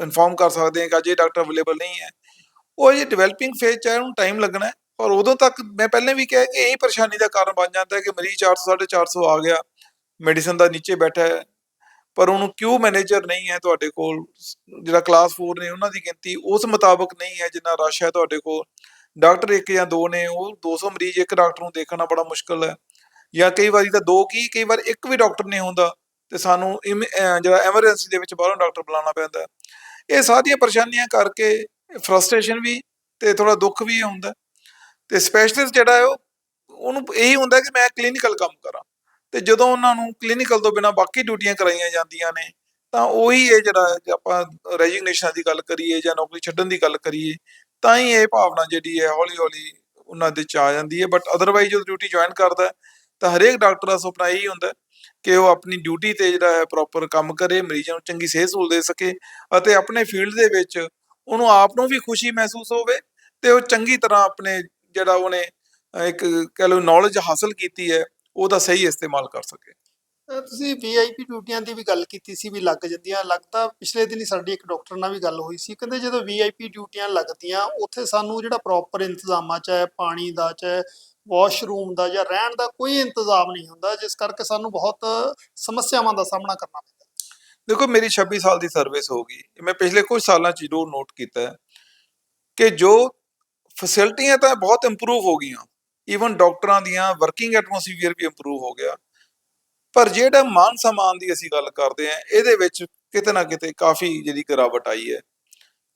ਇਨਫੋਰਮ ਕਰ ਸਕਦੇ ਹਾਂ ਕਿ ਅੱਜ ਇਹ ਡਾਕਟਰ ਅਵੇਲੇਬਲ ਨਹੀਂ ਹੈ। ਉਹ ਜੇ ਡਿਵੈਲਪਿੰਗ ਫੇਜ਼ ਚ ਹੈ, ਉਹਨੂੰ ਟਾਈਮ ਲੱਗਣਾ ਹੈ ਪਰ ਉਦੋਂ ਤੱਕ ਮੈਂ ਪਹਿਲੇ ਵੀ ਕਿਹਾ ਕਿ ਇਹੀ ਪਰੇਸ਼ਾਨੀ ਦਾ ਕਾਰਨ ਬਣ ਜਾਂਦਾ ਹੈ ਕਿ ਮਰੀਜ਼ 400 450 ਆ ਗਿਆ ਮੈਡੀਸਨ ਦਾ ਨੀਚੇ ਬੈਠਾ ਹੈ। ਪਰ ਉਹਨੂੰ ਕਿਉਂ ਮੈਨੇਜਰ ਨਹੀਂ ਹੈ ਤੁਹਾਡੇ ਕੋਲ? ਜਿਹੜਾ ਕਲਾਸ 4 ਨੇ ਉਹਨਾਂ ਦੀ ਗਿਣਤੀ ਉਸ ਮੁਤਾਬਕ ਨਹੀਂ ਹੈ ਜਿੰਨਾ ਰਸ਼ ਹੈ ਤੁਹਾਡੇ ਕੋਲ। ਡਾਕਟਰ ਇੱਕ ਜਾਂ ਦੋ ਨੇ, ਉਹ 200 ਮਰੀਜ਼ ਇੱਕ ਡਾਕਟਰ ਨੂੰ ਦੇਖਣਾ ਬੜਾ ਮੁਸ਼ਕਲ ਹੈ। ਜਾਂ ਕਈ ਵਾਰੀ ਤਾਂ ਦੋ ਕੀ, ਕਈ ਵਾਰ ਇੱਕ ਵੀ ਡਾਕਟਰ ਨਹੀਂ ਹੁੰਦਾ ਤੇ ਸਾਨੂੰ ਇਮ- ਜਿਹੜਾ ਐਮਰਜੈਂਸੀ ਦੇ ਵਿੱਚ ਬਾਹਰੋਂ ਡਾਕਟਰ ਬੁਲਾਉਣਾ ਪੈਂਦਾ ਇਹ ਸਾਰੀਆਂ ਪਰੇਸ਼ਾਨੀਆਂ ਕਰਕੇ ਫਰਸਟ੍ਰੇਸ਼ਨ ਵੀ ਤੇ ਥੋੜਾ ਦੁੱਖ ਵੀ ਹੁੰਦਾ ਤੇ ਸਪੈਸ਼ਲਿਸਟ ਜਿਹੜਾ ਹੈ ਉਹ, ਉਹਨੂੰ ਇਹੀ ਹੁੰਦਾ ਕਿ ਮੈਂ ਕਲੀਨਿਕਲ ਕੰਮ ਕਰਾਂ। ਤੇ ਜਦੋਂ ਉਹਨਾਂ ਨੂੰ ਕਲੀਨਿਕਲ ਤੋਂ ਬਿਨਾ ਬਾਕੀ ਡਿਊਟੀਆਂ ਕਰਾਈਆਂ ਜਾਂਦੀਆਂ ਨੇ, ਤਾਂ ਉਹੀ ਇਹ ਜਿਹੜਾ ਜੇ ਆਪਾਂ ਰੈਜ਼ਿਗਨੇਸ਼ਨ ਦੀ ਗੱਲ ਕਰੀਏ ਜਾਂ ਨੌਕਰੀ ਛੱਡਣ ਦੀ ਗੱਲ ਕਰੀਏ, ਤਾਂ ਹੀ ਇਹ ਭਾਵਨਾ ਜਿਹੜੀ ਹੈ ਹੌਲੀ ਹੌਲੀ ਉਹਨਾਂ ਦੇ ਚ ਆ ਜਾਂਦੀ ਹੈ। ਬਟ ਅਦਰਵਾਈਜ਼ ਜਦੋਂ ਡਿਊਟੀ ਜੁਆਇਨ ਕਰਦਾ ਤਾਂ ਹਰੇਕ ਡਾਕਟਰ ਦਾ ਸੁਪਨਾ ਇਹੀ ਹੁੰਦਾ ਕਿ ਉਹ ਆਪਣੀ ਡਿਊਟੀ ਤੇ ਜਿਹੜਾ ਹੈ ਪ੍ਰੋਪਰ ਕੰਮ ਕਰੇ, ਮਰੀਜ਼ਾਂ ਨੂੰ ਚੰਗੀ ਸਿਹਤ ਸਹੂਲਤ ਦੇ ਸਕੇ ਅਤੇ ਆਪਣੇ ਫੀਲਡ ਦੇ ਵਿੱਚ ਉਹਨੂੰ ਆਪ ਨੂੰ ਵੀ ਖੁਸ਼ੀ ਮਹਿਸੂਸ ਹੋਵੇ ਤੇ ਉਹ ਚੰਗੀ ਤਰ੍ਹਾਂ ਆਪਣੇ ਜਿਹੜਾ ਉਹਨੇ ਇੱਕ ਕਹ ਲਓ ਨੌਲੇਜ ਹਾਸਲ ਕੀਤੀ ਹੈ ਉਹਦਾ ਸਹੀ ਇਸਤੇਮਾਲ ਕਰ ਸਕੇ। ਤੁਸੀਂ ਵੀਆਈਪੀ ਡਿਊਟੀਆਂ ਦੀ ਵੀ ਗੱਲ ਕੀਤੀ ਸੀ ਵੀ ਲੱਗ ਜਾਂਦੀਆਂ। ਲੱਗਦਾ ਪਿਛਲੇ ਦਿਨੀ ਸਾਡੀ ਇੱਕ ਡਾਕਟਰ ਨਾਲ ਵੀ ਗੱਲ ਹੋਈ ਸੀ। ਕਹਿੰਦੇ ਜਦੋਂ ਵੀਆਈਪੀ ਡਿਊਟੀਆਂ ਲੱਗਦੀਆਂ ਉੱਥੇ ਸਾਨੂੰ ਜਿਹੜਾ ਪ੍ਰੋਪਰ ਇੰਤਜ਼ਾਮਾਂ ਚਾਹੇ ਪਾਣੀ ਦਾ ਚਾਹੇ ਵਾਸ਼ਰੂਮ ਦਾ ਜਾਂ ਰਹਿਣ ਦਾ ਕੋਈ ਇੰਤਜ਼ਾਮ ਨਹੀਂ ਹੁੰਦਾ ਜਿਸ ਕਰਕੇ ਸਾਨੂੰ ਬਹੁਤ ਸਮੱਸਿਆਵਾਂ ਦਾ ਸਾਹਮਣਾ ਕਰਨਾ ਪੈਂਦਾ। ਦੇਖੋ ਮੇਰੀ 26 ਸਾਲ ਦੀ ਸਰਵਿਸ ਹੋ ਗਈ। ਮੈਂ ਪਿਛਲੇ ਕੁਝ ਸਾਲਾਂ 'ਚ ਜ਼ਰੂਰ ਨੋਟ ਕੀਤਾ ਹੈ ਕਿ ਜੋ ਫੈਸਿਲਿਟੀਆਂ ਤਾਂ ਬਹੁਤ ਇੰਪਰੂਵ ਹੋ ਗਈਆਂ। ਈਵਨ ਡਾਕਟਰਾਂ ਦੀਆਂ ਵਰਕਿੰਗ ਐਟਮੋਸਫੀਅਰ ਵੀ ਇੰਪਰੂਵ ਹੋ ਗਿਆ। ਪਰ ਜਿਹੜਾ ਮਾਨ ਸਮਾਨ ਦੀ ਅਸੀਂ ਗੱਲ ਕਰਦੇ ਹਾਂ, ਇਹਦੇ ਵਿੱਚ ਕਿਤੇ ਨਾ ਕਿਤੇ ਕਾਫੀ ਜਿਹੜੀ ਗਿਰਾਵਟ ਆਈ ਹੈ।